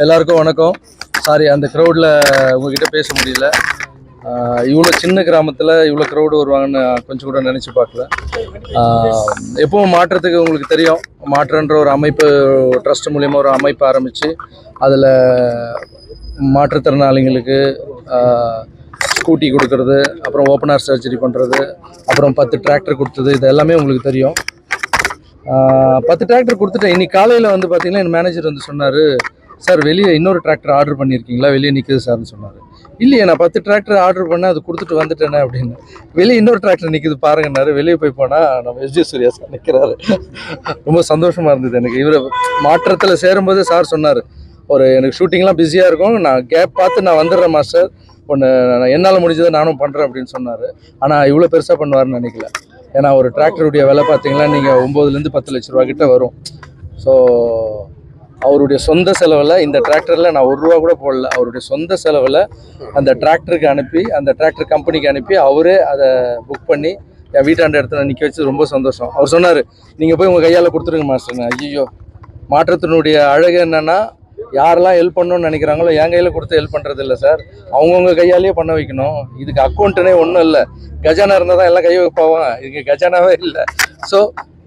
எல்லாருக்கும் வணக்கம். சாரி அந்த க்ரௌடில் உங்ககிட்ட பேச முடியல. இவ்வளோ சின்ன கிராமத்தில் இவ்வளோ க்ரௌடு வருவாங்கன்னு நான் கொஞ்சம் கூட நினச்சி பார்க்கல. எப்பவும் மாற்றத்துக்கு உங்களுக்கு தெரியும். மாற்றன்ற ஒரு அமைப்பு ட்ரஸ்ட் மூலிமா ஒரு அமைப்பு ஆரம்பித்து அதில் மாற்றுத்திறனாளிங்களுக்கு ஸ்கூட்டி கொடுக்கறது அப்புறம் ஓப்பனார் சர்ஜரி பண்ணுறது அப்புறம் பத்து டிராக்டர் கொடுத்தது இது எல்லாமே உங்களுக்கு தெரியும். பத்து டிராக்டர் கொடுத்துட்டேன். இன்னைக்கு காலையில் வந்து பார்த்திங்கன்னா என் மேனேஜர் வந்து சொன்னார் சார் வெளியே இன்னொரு டிராக்டர் ஆர்டர் பண்ணியிருக்கீங்களா வெளியே நிற்குது சார்னு சொன்னார். இல்லையே நான் பத்து டிராக்டர் ஆர்டர் பண்ணேன் அது கொடுத்துட்டு வந்துட்டேனே அப்படின்னு. வெளியே இன்னொரு டிராக்டர் நிற்குது பாருங்கன்னாரு. வெளியே போய் போனால் நம்ம எஸ்ஜி சூர்யா சார் நிற்கிறாரு ரொம்ப சந்தோஷமாக இருந்தது எனக்கு. இவர் மாற்றத்தில் சேரும்போது சார் சொன்னார். ஒரு எனக்கு ஷூட்டிங்லாம் பிஸியாக இருக்கும். நான் கேப் பார்த்து நான் வந்துடுறேன் மாஸ்டர் ஒன்று என்னால் முடிஞ்சதை நானும் பண்ணுறேன் அப்படின்னு சொன்னார். ஆனால் இவ்வளோ பெருசாக பண்ணுவார்னு நினைக்கல. ஏன்னா ஒரு டிராக்டருடைய விலை பார்த்தீங்கன்னா நீங்கள் ஒம்போதுலேருந்து பத்து லட்ச ரூபா கிட்ட வரும். ஸோ அவருடைய சொந்த செலவில் இந்த டிராக்டரில் நான் ஒரு ரூபா கூட போடல. அவருடைய சொந்த செலவில் அந்த டிராக்டருக்கு அனுப்பி அந்த டிராக்டர் கம்பெனிக்கு அனுப்பி அவரே அதை புக் பண்ணி என் வீட்டாண்ட இடத்துல நிற்க வச்சு ரொம்ப சந்தோஷம். அவர் சொன்னார் நீங்கள் போய் உங்கள் கையால் கொடுத்துருங்க மாஸ்டர் ஐயோ மாற்றத்தினுடைய அழகு என்னென்னா யாரெல்லாம் ஹெல்ப் பண்ணணும்னு நினைக்கிறாங்களோ என் கையில் கொடுத்து ஹெல்ப் பண்ணுறது இல்லை சார் அவங்கவுங்க கையாலேயே பண்ண வைக்கணும். இதுக்கு அக்கௌண்ட்டுனே ஒன்றும் இல்லை. கஜானா இருந்தால் தான் எல்லாம் கை வைப்பாவான் இதுக்கு கஜானாவே இல்லை. ஸோ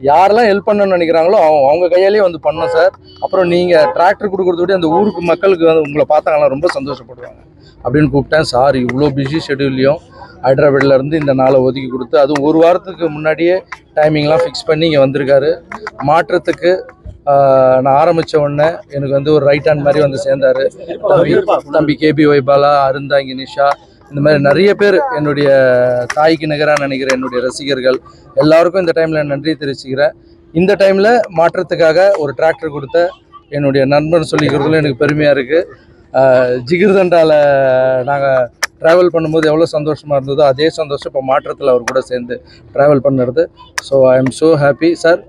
யாரெல்லாம் ஹெல்ப் பண்ணணும்னு நினைக்கிறாங்களோ அவங்க அவங்க கையாலேயே வந்து பண்ணோம் சார். அப்புறம் நீங்கள் டிராக்டர் கொடுக்குறத விட அந்த ஊருக்கு மக்களுக்கு வந்து உங்களை பார்த்தாங்கன்னா ரொம்ப சந்தோஷப்படுவாங்க. அப்படின்னு கூப்பிட்டேன். சார் இவ்வளோ பிஸி ஷெடியூல்லையும் ஹைதராபாத்லேருந்து இந்த நாளை ஒதுக்கி கொடுத்து அதுவும் ஒரு வாரத்துக்கு முன்னாடியே டைமிங்லாம் ஃபிக்ஸ் பண்ணி இங்கே வந்திருக்காரு. மாற்றத்துக்கு நான் ஆரம்பித்த உடனே எனக்கு வந்து ஒரு ரைட் ஹேண்ட் மாதிரி வந்து சேர்ந்தார். தம்பி தம்பி கேபி வைபாலா அருந்தாங்கி நிஷா இந்த மாதிரி நிறைய பேர் என்னுடைய தாய்க்கு நிகராக நினைக்கிற என்னுடைய ரசிகர்கள் எல்லாருக்கும் இந்த டைமில் நன்றி தெரிவிச்சுக்கிறேன். இந்த டைமில் மாற்றத்துக்காக ஒரு டிராக்டர் கொடுத்த என்னுடைய நண்பன் சொல்லிக்கிறதுல எனக்கு பெருமையாக இருக்குது ஜிகிர்தண்டாவில் நாங்கள் ட்ராவல் பண்ணும்போது எவ்வளோ சந்தோஷமாக இருந்ததோ அதே சந்தோஷம் இப்போ மாற்றத்தில் அவர் கூட சேர்ந்து ட்ராவல் பண்ணுறது. So I am so happy sir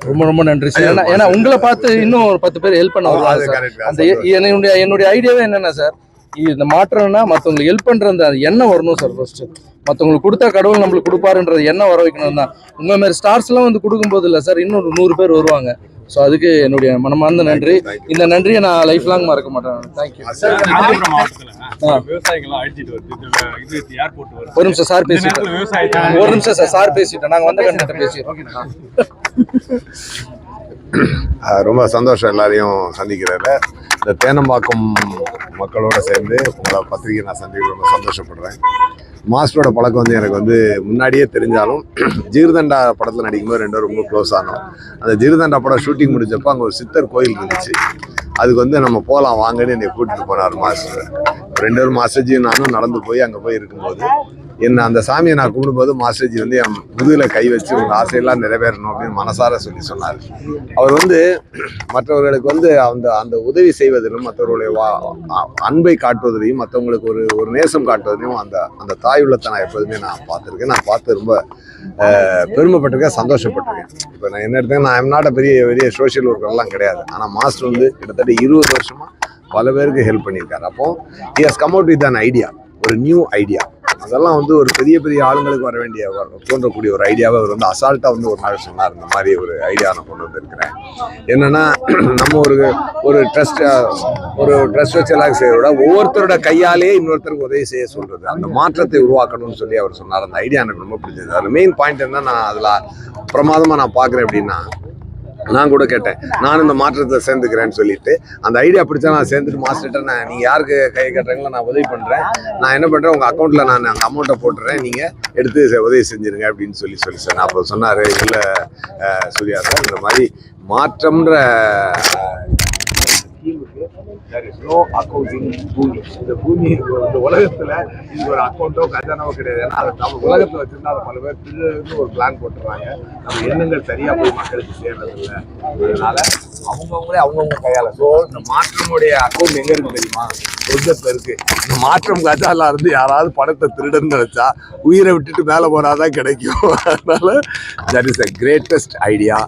ரொம்ப ரொம்ப நன்றி சார் ஏன்னா ஏன்னா உங்களை பார்த்து இன்னும் ஒரு பத்து பேர் ஹெல்ப் பண்ண வருவாங்க சார் அந்த என்னுடைய என்னுடைய ஐடியாவே என்னென்ன சார் இந்த மாற்றம்னா மற்றவங்களுக்கு ஹெல்ப் பண்ணுற அந்த எண்ணம் வரணும் சார் ஃபர்ஸ்ட் மற்றவங்களுக்கு கொடுத்தா கடவுள் நம்மளுக்கு கொடுப்பாருன்றது எண்ணம் வர வைக்கணும் தான். உங்கள் மாதிரி ஸ்டார்ஸ்லாம் வந்து கொடுக்கும்போது இல்லை சார் இன்னும் ஒரு நூறு பேர் வருவாங்க. ஸோ அதுக்கு என்னுடைய மனமார்ந்த நன்றி. இந்த நன்றியை நான் லைஃப் லாங் மறக்க மாட்டேன். தேங்க்யூ ஒரு நிமிஷம் சார் பேசிட்டேன் ஒரு நிமிஷம் சார் சார் பேசிட்டேன் நாங்கள் வந்த கண்டிப்பாக பேசிடுறோம் ரொம்ப சந்தோஷம் எல்லாரையும் சந்திக்கிறதுல. இந்த தேனம்பாக்கம் மக்களோட சேர்ந்து உங்களை பத்திரிக்கை நான் சந்திக்க ரொம்ப சந்தோஷப்படுறேன். மாஸ்டரோட பழக்கம் வந்து எனக்கு வந்து முன்னாடியே தெரிஞ்சாலும் ஜீர்தண்டா படத்தில் நடிக்கும்போது ரெண்டு பேரும் ரொம்ப க்ளோஸ் ஆனோம். அந்த ஜீர்தண்டா படம் ஷூட்டிங் முடிஞ்சப்போ அங்கே ஒரு சித்தர் கோயில் இருந்துச்சு. அதுக்கு வந்து நம்ம போகலாம் வாங்கன்னு என்னை கூட்டிட்டு போனார் மாஸ்டர். ரெண்டு பேரும் மாஸ்டர்ஜியும் நானும் நடந்து போய் அங்கே போய் இருக்கும்போது என்ன அந்த சாமியை நான் கும்பிடும்போது மாஸ்டர்ஜி வந்து என் முதுகில் கை வச்சு உங்கள் ஆசையெல்லாம் நிறைவேறணும் அப்படின்னு மனசார சொல்லி சொன்னார். அவர் வந்து மற்றவர்களுக்கு வந்து அந்த அந்த உதவி செய்வதிலும் மற்றவர்களுடைய வா அன்பை காட்டுவதிலையும் மற்றவங்களுக்கு ஒரு ஒரு நேசம் காட்டுவதையும் அந்த அந்த தாய் உள்ளத்தை நான் எப்போதுமே நான் பார்த்துருக்கேன். நான் பார்த்து ரொம்ப பெருமைப்பட்டிருக்கேன் சந்தோஷப்பட்டிருக்கேன். இப்போ நான் என்ன எடுத்தேன் நான் எம் நாட்ட பெரிய பெரிய சோஷியல் ஒர்க்கர்லாம் கிடையாது. ஆனால் மாஸ்டர் வந்து கிட்டத்தட்ட இருபது வருஷமாக பல பேருக்கு ஹெல்ப் பண்ணியிருக்காரு. அப்போ he has come out with an idea ஒரு நியூ ஐடியா அதெல்லாம் வந்து ஒரு பெரிய பெரிய ஆளுங்களுக்கு வர வேண்டிய தோன்றக்கூடிய ஒரு ஐடியாவை அவர் வந்து அசால்ட்டாக வந்து ஒரு நாள் சொன்னார். இந்த மாதிரி ஒரு ஐடியா நான் கொண்டு வந்திருக்கிறேன். என்னென்னா நம்ம ஒரு ஒரு ட்ரஸ்ட் ஒரு ட்ரஸ்ட் வச்சு எல்லாம் செய்யறத விட ஒவ்வொருத்தரோட கையாலே இன்னொருத்தருக்கு உதவி செய்ய சொல்கிறது அந்த மாற்றத்தை உருவாக்கணும்னு சொல்லி அவர் சொன்னார். அந்த ஐடியா எனக்கு ரொம்ப பிடிச்சது. அது மெயின் பாயிண்ட் என்ன நான் அதில் பிரமாதமாக நான் பார்க்குறேன் அப்படின்னா நான் கூட கேட்டேன். நானும் இந்த மாற்றத்தை சேர்ந்துக்கிறேன்னு சொல்லிட்டு அந்த ஐடியா பிடிச்சா நான் சேர்ந்துட்டு மாஸ்டர்கிட்ட நான் நீங்கள் யாருக்கு கை கட்டுறீங்களோ நான் உதவி பண்ணுறேன் நான் என்ன பண்ணுறேன் உங்கள் அக்கௌண்ட்டில் நான் அந்த அமௌண்ட்டை போட்டுறேன். நீங்கள் எடுத்து உதவி செஞ்சிருங்க அப்படின்னு சொல்லி சொல்லி சொன்னேன். அப்போ சொன்னார் இல்லை சூர்யா சார் இந்த மாதிரி மாற்றம்ன்ற பூமி இந்த பூமி இந்த உலகத்துல இது ஒரு அக்கௌண்ட்டோ கஜானாவோ கிடையாது. ஏன்னா அதை நம்ம உலகத்துல வச்சிருந்தா அதை பல பேர் திருடுன்னு ஒரு பிளான் போட்டுருவாங்க நம்ம எண்ணங்கள் சரியா போய் மக்களுக்கு சேர்றது இல்லை அதனால அவங்கவுங்களே அவங்கவுங்க கையால. ஸோ இந்த மாற்றமுடைய அக்கௌண்ட் எங்க இருக்கு தெரியுமா? சொர்க்கத்துல இருக்கு. இந்த மாற்றம் கஜால இருந்து யாராவது பணத்தை திருடன் நினைச்சா உயிரை விட்டுட்டு மேலே போனாதான் கிடைக்கும். அதனால that is a greatest idea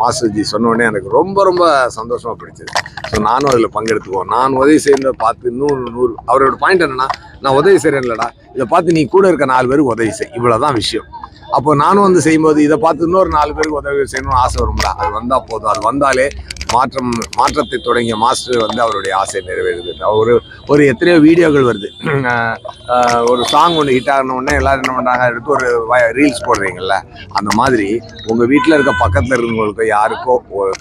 master ji சொன்னோடனே எனக்கு ரொம்ப ரொம்ப சந்தோஷமா பிடிச்சது. ஸோ நானும் அதில் பங்கெடுத்துக்குவோம். நான் உதவி செய்யறத பார்த்து நூறு நூறு அவரோட பாயிண்ட் என்னன்னா நான் உதவி செய்கிறேன்லடா இதை பார்த்து நீ கூட இருக்க நாலு பேருக்கு உதவி செய். இவ்வளோதான் விஷயம். அப்போ நானும் வந்து செய்யும்போது இதை பார்த்து இன்னொரு நாலு பேருக்கு உதவி செய்யணும்னு ஆசை வரும்ல. அது வந்தால் போதும். அது வந்தாலே மாற்றம் மாற்றத்தை தொடங்கிய மாஸ்டர் வந்து அவருடைய ஆசை நிறைவேறுது. ஒரு ஒரு எத்தனையோ வீடியோகள் வருது. ஒரு சாங் ஒன்று ஹிட் ஆகின உடனே எல்லாரும் என்ன பண்ணுறாங்க எடுத்து ஒரு ரீல்ஸ் போடுறீங்கல்ல? அந்த மாதிரி உங்கள் வீட்டில் இருக்க பக்கத்தில் இருக்கிறவங்களுக்கு யாருக்கோ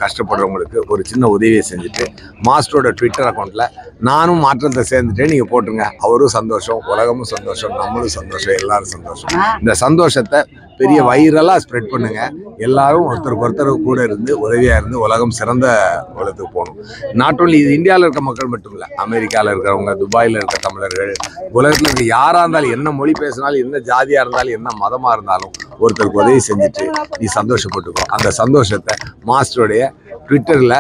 கஷ்டப்படுறவங்களுக்கு ஒரு சின்ன உதவியை செஞ்சுட்டு மாஸ்டரோட ட்விட்டர் அக்கௌண்ட்டில் நானும் மாற்றத்தை சேர்ந்துட்டே நீங்கள் போட்டுருங்க. அவரும் சந்தோஷம் உலகமும் சந்தோஷம் நம்மளும் சந்தோஷம் எல்லாரும் சந்தோஷம். இந்த சந்தோஷத்தை பெரிய வைரலாக ஸ்ப்ரெட் பண்ணுங்க. எல்லாரும் ஒருத்தருக்கு ஒருத்தர் கூட இருந்து உதவியாக இருந்து உலகம் சிறந்த உலகத்துக்கு போகணும். நாட் only இது இந்தியாவில் இருக்க மக்கள் மட்டும் இல்லை அமெரிக்காவில் இருக்கிறவங்க துபாயில் இருக்க தமிழர்கள் உலகத்தில் இருக்க யாராக இருந்தாலும் என்ன மொழி பேசினாலும் என்ன ஜாதியாக இருந்தாலும் என்ன மதமாக இருந்தாலும் ஒருத்தருக்கு உதவி செஞ்சுட்டு நீ சந்தோஷப்பட்டுக்கோ. அந்த சந்தோஷத்தை மாஸ்டருடைய ட்விட்டரில்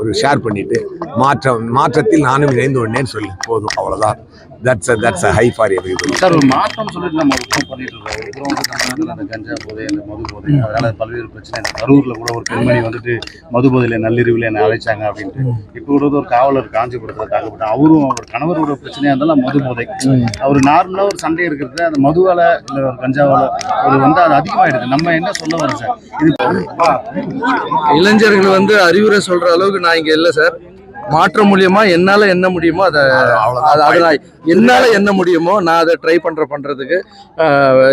ஒரு ஷேர் பண்ணிட்டு மாற்றம் மாற்றத்தில் நானும் இணைந்து கொண்டேன்னு சொல்லி போதும். அவ்வளோதான் that's that's hi for everybody sir ஒரு மாற்றம் சொல்லிட்டு நம்ம ஒர்க் பண்ணிட்டு இருக்கோம். அப்புறம் வந்து தமிழ்நாட்டில் அந்த கஞ்சா போதை அந்த மது போதை அதனால பல்வேறு பிரச்சனை. கரூர்ல கூட ஒரு பெண்மணி வந்துட்டு மது போதையில நள்ளிரவில் என்ன அழைச்சாங்க அப்படின்ட்டு. இப்போ கூட ஒரு காவலர் காஞ்சிபுரத்தில் தாக்கப்பட்டார் அவரும் அவர் கணவரோட பிரச்சனையா இருந்தாலும் மது போதை. அவர் நார்மலா ஒரு சண்டை இருக்கிறது. அந்த மதுவால இல்ல ஒரு கஞ்சாவால ஒரு வந்து அது அதிகமாயிடுது. நம்ம என்ன சொல்ல வரோம் சார்? இது இளைஞர்கள் வந்து அறிவுரை சொல்ற அளவுக்கு நான் இங்க இல்லை சார். மாற்றம் மூலியமா என்னால என்ன முடியுமோ அதை அது அதை நான் என்னால என்ன முடியுமோ நான் அதை ட்ரை பண்ற பண்றதுக்கு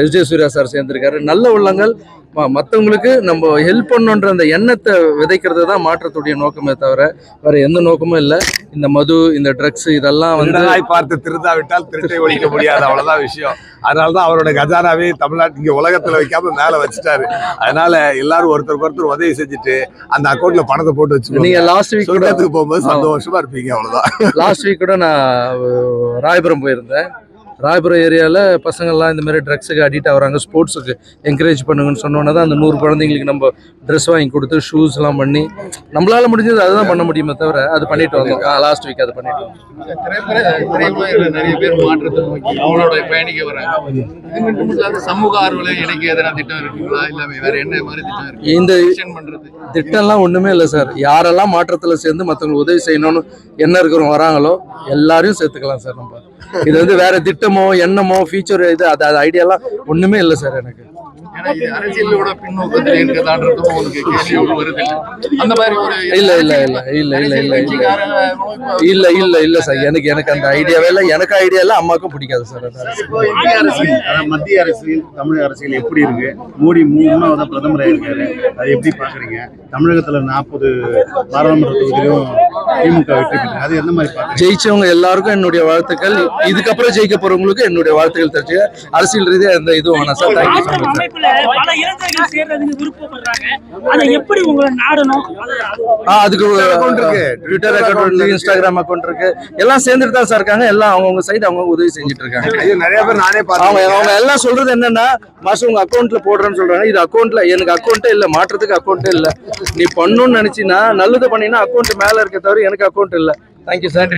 விஜய் சூர்யா சார் சேர்ந்திருக்காரு. நல்ல உள்ளங்கள். ம- மத்தவங்களுக்கு நம்ம ஹெல்ப் பண்ணுன்ற அந்த எண்ணத்தை விதைக்கிறது தான் மாற்றத்துடைய நோக்கமே தவிர வேற எந்த நோக்கமும் இல்லை. இந்த மது இந்த ட்ரக்ஸ் இதெல்லாம் வந்து பார்த்து திருந்தாவிட்டால் திருட்டை ஒழிக்க முடியாது. அவ்வளவுதான் விஷயம். அதனால தான் அவரோட கஜானாவே தமிழ்நாட்டு இங்க உலகத்துல வைக்காம மேல வச்சுட்டாரு. அதனால எல்லாரும் ஒருத்தருக்கு ஒருத்தர் உதவி செஞ்சுட்டு அந்த அக்கௌண்ட்ல பணத்தை போட்டு நீங்க வச்சுக்கோங்க லாஸ்ட் வீக் சொர்க்கத்துக்கு போகும்போது சந்தோஷமா இருப்பீங்க அவ்வளவுதான். லாஸ்ட் வீக் கூட நான் ராயபுரம் போயிருந்தேன். ராயபுரம் ஏரியாவில் பசங்கள்லாம் இந்த மாதிரி ட்ரக்ஸுக்கு அடிக்ட் ஆகுறாங்க ஸ்போர்ட்ஸுக்கு என்கரேஜ் பண்ணுங்கன்னு சொன்னோன்னே தான் அந்த நூறு குழந்தைங்களுக்கு நம்ம ட்ரெஸ் வாங்கி கொடுத்து ஷூஸ்லாம் பண்ணி நம்மளால முடிஞ்சது அதுதான் பண்ண முடியுமே தவிர அது பண்ணிட்டு வந்தோம். லாஸ்ட் வீக் அது பண்ணிட்டு வந்தோம். நிறைய பேர் மாற்றத்தை நோக்கி அவங்களோட பயணிக்க வராங்க இது மட்டும் இல்லாத சமூக ஆர்வலை இணைக்க எதனா திட்டம் இருக்குங்களா இல்ல வேற என்ன மாதிரி திட்டம் இருக்கு இந்த திட்டம்லாம் ஒன்றுமே இல்லை சார். யாரெல்லாம் மாற்றத்தில் சேர்ந்து மற்றவங்களுக்கு உதவி செய்யணும்னு என்ன இருக்கிறவங்க வராங்களோ எல்லாரையும் சேர்த்துக்கலாம் சார் நம்ம. இது வந்து வேற திட்டமோ எண்ணமோ ஃபியூச்சர் இது அது அது ஐடியாலாம் ஒன்றுமே இல்லை சார் எனக்கு. அரசியலோட பின்னோக்கத்தில் இருக்கதான்றதும் உங்களுக்கு கேள்வியோடு வருது அந்த மாதிரி ஒரு இல்ல இல்ல இல்ல இல்ல இல்ல இல்ல இல்ல இல்ல இல்ல சார் எனக்கு எனக்கு அந்த ஐடியாவே இல்லை எனக்கு ஐடியா இல்லை அம்மாவுக்கும் பிடிக்காது சார் இந்திய அரசியல் மத்திய அரசியல் தமிழக அரசியல் எப்படி இருக்கு மோடி மூணாவதா பிரதமராக இருக்காரு அதை எப்படி பாக்குறீங்க தமிழகத்துல நாற்பது பாராளுமன்ற தொகுதியிலும் திமுக வெற்றி பெற்று அது எந்த மாதிரி ஜெயிச்சவங்க எல்லாருக்கும் என்னுடைய வாழ்த்துக்கள் இதுக்கப்புறம் ஜெயிக்க போறவங்களுக்கு என்னுடைய வாழ்த்துக்கள் தெரிஞ்சு அரசியல் ரீதியா எந்த இதுவும் வேணாம் சார் தேங்க்யூ ஸோ மாற்றம் மச் அமைப்புல பல இளைஞர்கள் சேர்றதுக்கு விருப்பப்படுறாங்க. அதை எப்படி உங்களை நாடணும்? அதுக்கு account இருக்கு. ட்விட்டர் அக்கௌண்ட் இருக்கு இன்ஸ்டாகிராம் அக்கௌண்ட் இருக்கு. எல்லாம் சேர்ந்துட்டு தான் சார் இருக்காங்க. எல்லாம் அவங்கவுங்க சைடு அவங்க உதவி செஞ்சுட்டு இருக்காங்க. ஐயோ நிறைய பேர் நானே அவங்க பார்த்தேன் அவங்க எல்லாம் சொல்றது என்னன்னா மாசம் உங்க அக்கௌண்ட்ல போடுறேன்னு சொல்றாங்க. இது அக்கௌண்ட்ல எனக்கு அக்கௌண்ட்டே இல்ல மாற்றத்துக்கு அக்கௌண்ட்டே இல்ல. நீ பண்ணணும்னு நினைச்சினா நல்லது பண்ணினா அக்கௌண்ட் மேல இருக்க தவிர எனக்கு அக்கௌண்ட் இல்ல. Thank you sir